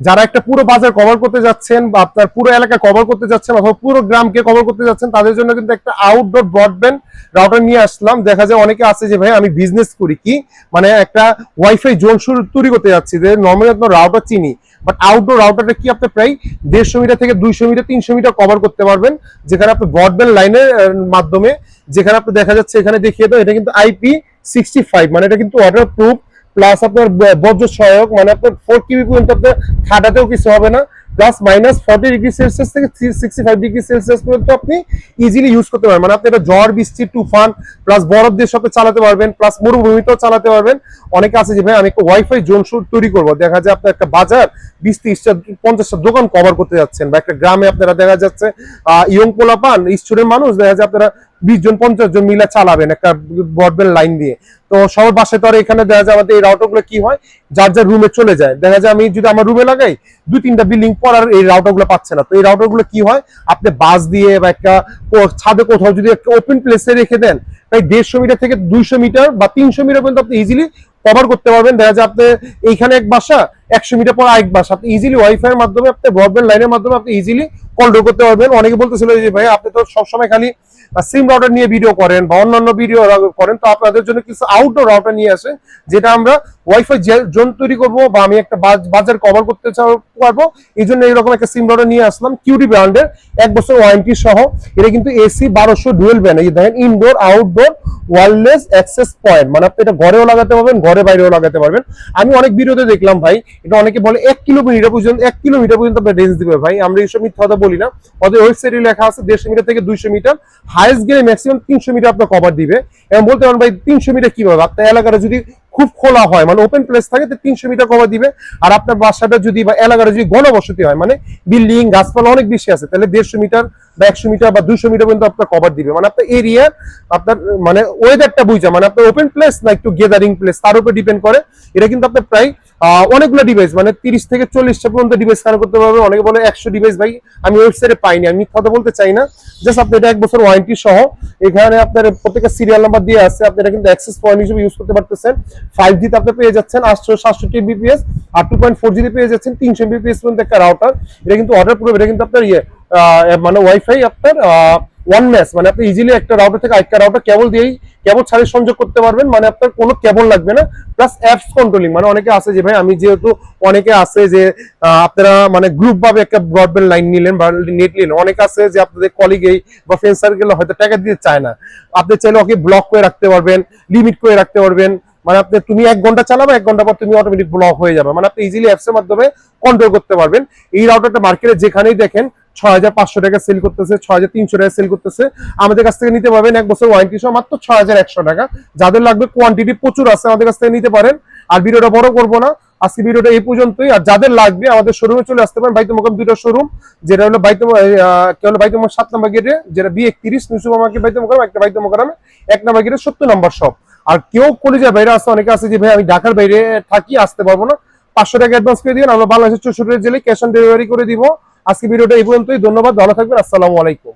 যারা একটা পুরো বাজার কভার করতে যাচ্ছেন বা আপনার পুরো এলাকা কভার করতে যাচ্ছেন অথবা পুরো গ্রামকে কভার করতে যাচ্ছেন, তাদের জন্য কিন্তু একটা আউটডোর ব্রডব্যান্ড রাউটার নিয়ে আসলাম। দেখা যায় অনেকে আছে যে, ভাই, আমি বিজনেস করি কি? মানে একটা ওয়াইফাই জোন শুরু, তৈরি করতে যাচ্ছি যে নর্মালি আপনার রাউটার চিনি বাট আউটডোর রাউটারটা কি আপনি প্রায় দেড়শো মিটার থেকে দুইশো মিটার তিনশো মিটার কভার করতে পারবেন। যেখানে আপনি ব্রডব্যান্ড লাইনের মাধ্যমে যেখানে আপনি দেখা যাচ্ছে এখানে দেখিয়ে দাও এটা কিন্তু আইপি সিক্সটি ফাইভ মানে এটা কিন্তু ওয়াটার প্রুফ প্লাস আপনার বজ্র সহায়ক মানে আপনার ফোর কিবি পর্যন্ত আপনার খাটাতেও কিছু হবে না। Plus minus forty degree Celsius থেকে সিক্সটি ফাইভ ডিগ্রি সেলসিয়াস পর্যন্ত আপনি ইজিলি ইউজ করতে পারবেন। মানে আপনি এটা ঝড় বৃষ্টি তুফান প্লাস বরফ দিয়ে সাথে চালাতে পারবেন প্লাস মরুভূমিতেও চালাতে পারবেন। অনেকে আছে যে, ভাই, আমি একটা ওয়াইফাই জোন তৈরি করব। দেখা যায় আপনার একটা বাজার বিশ তিরিশটা পঞ্চাশটা দোকান কভার করতে যাচ্ছেন, বা একটা গ্রামে আপনারা দেখা যাচ্ছে ইয়ং পোলা পান স্টুডেন্ট মানুষ, দেখা যায় আপনারা বিশ জন, পঞ্চাশ জন মিলে চালাবেন একটা ব্রডব্যান্ড লাইন দিয়ে। তো সবার বাসায় তো আর এখানে দেখা যায় আমাদের এই রাউটারগুলো কি হয়? যার যার রুমে চলে যায়। দেখা যায় আমি যদি আমার রুমে লাগাই, দুই তিনটা বিল্ডিং পর আর এই রাউটারগুলো পাচ্ছে না। তো এই রাউটারগুলো কি হয়? আপনি বাস দিয়ে বা একটা ছাদে কোথাও যদি একটা ওপেন প্লেসে রেখে দেন, প্রায় দেড়শো মিটার থেকে দুইশো মিটার বা তিনশো মিটার পর্যন্ত আপনি ইজিলি কভার করতে পারবেন। দেখা যায় আপনি এইখানে এক বাসা একশো মিটার পর আরেক বাসা। আপনি ইজিলি ওয়াইফাই এর মাধ্যমে, আপনি ব্রডব্যান্ড লাইনের মাধ্যমে আপনি ইজিলি কন্ট্রোল করতে পারবেন। অনেকে বলতেছিল যে, ভাই, আপনি তো সবসময় খালি সিম রাউটার নিয়ে ভিডিও করেন বা অন্যান্য ভিডিও করেন। তো আপনাদের জন্য কিছু আউটডোর রাউটার নিয়ে আসে, যেটা আমরা ওয়াইফাই জোন তৈরি করব বা আমি একটা বাজার কভার করতে পারব। এই জন্য এইরকম একটা সিম রাউটার নিয়ে আসলাম কিউডি ব্র্যান্ডের এক বছর ওয়ারেন্টি সহ। এটা কিন্তু এসি বারোশো ডুয়েল ব্যান্ড এই দেখেন indoor outdoor wireless access point মানে আপনি এটা ঘরেও লাগাতে পারবেন, ঘরে বাইরেও লাগাতে পারবেন। আমি অনেক ভিডিওতে দেখলাম ভাই, এটা অনেকে বলে এক কিলোমিটার পর্যন্ত, এক কিলোমিটার পর্যন্ত আপনার রেঞ্জ দিবে ভাই। আমরা এইসব মিথ্যা কথা বলি না। ওদের ওয়েবসাইটে লেখা আছে দেড়শো মিটার থেকে দুইশো মিটার। হাইস্ট গেলে ম্যাক্সিমাম তিনশো মিটার আপনার কভার দিবে। এবং বলতে পারেন ভাই, তিনশো মিটার কীভাবে? আপনার এলাকাটা যদি খুব খোলা হয় মানে ওপেন প্লেস থাকে তিনশো মিটার কভার দিবে। আর আপনার বাসাটা যদি বা এলাকাটা যদি ঘনবসতি হয় মানে বিল্ডিং গাছপালা অনেক বেশি আছে, তাহলে দেড়শো মিটার বা একশো মিটার বা দুশো মিটার পর্যন্ত আপনার কভার দিবে। মানে আপনার এরিয়া আপনার মানে ওয়েদারটা বুঝা মানে আপনার ওপেন প্লেস না একটু গেদারিং প্লেস তার উপর ডিপেন্ড করে। এটা কিন্তু আপনার প্রায় অনেকগুলো ডিভাইস মানে তিরিশ থেকে চল্লিশটা পর্যন্ত ডিভাইস কানেক্ট করতে পারবে। অনেকে বলে একশো ডিভাইস ভাই, আমি ওয়েবসাইটে পাইনি, আমি কথা বলতে চাই না। জাস্ট আপনি এটা এক বছর ওয়ারেন্টি সহ, এখানে আপনার প্রত্যেকটা সিরিয়াল নাম্বার দিয়ে আছে, আপনি এটা কিন্তু অ্যাক্সেস পয়েন্ট হিসেবে ইউজ করতে পারতেছেন। ফাইভ জিতে আপনি পেয়ে যাচ্ছেন আটশো সাতষট্টি বিপিএস আর টু পয়েন্ট ফোর জিতে পেয়ে যাচ্ছেন তিনশো বিপিএস পর্যন্ত একটা রাউটার এটা কিন্তু অর্ডার প্রুফ এটা কিন্তু আপনার ইয়ে মানে ওয়াইফাই আপনার ওয়ান ম্যাচ মানে আপনি ইজিলি একটা রাউটার থেকে আরেকটা রাউটার কেবল দিয়েই কেবল ছাড়ে সংযোগ করতে পারবেন মানে আপনার কোনো কেবল লাগবে না প্লাস অ্যাপস কন্ট্রোলিং মানে অনেকে আছে যে, ভাই, আমি যেহেতু অনেকে আছে যে আপনারা মানে গ্রুপ ভাবে একটা ব্রডব্যান্ড লাইন নিলেন বা নেট নিলেন, অনেকে আছে যে আপনাদের কলিগেই বা ফ্রেন্ড সার্কেল হয়তো টাকা দিতে চায় না। আপনি চাইলে ওকে ব্লক করে রাখতে পারবেন লিমিট করে রাখতে পারবেন মানে আপনি তুমি এক ঘণ্টা চালাবে, এক ঘণ্টা পর তুমি অটোমেটিক ব্লক হয়ে যাবে। মানে আপনি ইজিলি অ্যাপস এর মাধ্যমে কন্ট্রোল করতে পারবেন। এই রাউটারটা মার্কেটে যেখানেই দেখেন, ছয় হাজার পাঁচশো টাকা সেল করতেছে, ছয় হাজার তিনশো টাকা সেল করতেছে। আমাদের কাছ থেকে নিতে পারবেন এক বছর ওয়ারেন্টি সহ মাত্র ছয় হাজার একশো টাকা। যাদের লাগবে কোয়ান্টিটি প্রচুর আছে, আমাদের কাছ থেকে নিতে পারেন। আর ভিডিওটা বড় করব না, আজকে ভিডিওটা এই পর্যন্তই। আর যাদের লাগবে, আমাদের শোরুমে চলে আসতে পারেন বাইতুল মোকাম দুটো শোরুম যেটা হলো বাইতুল কে হলো? বাইতুল মোকাম সাত নম্বর গেটে যেটা বি একত্রিশ নুসুবা মার্কেট বাইতুল মোকাম একটা বাইতুল মোকামে এক নম্বর গেটে সত্তর নম্বর শপ আর কেউ কলেজের বাইরে আসতে অনেকে আছে যে, ভাই, আমি ঢাকার বাইরে থাকি, আসতে পারব না। পাঁচশো টাকা অ্যাডভান্স করে দিন আমরা বাংলাদেশের চৌষট্টি জেলে ক্যাশ অন ডেলিভারি করে দিব। আজকে ভিডিওটা এই পর্যন্তই, ধন্যবাদ, ভালো থাকবেন, আসসালামু আলাইকুম।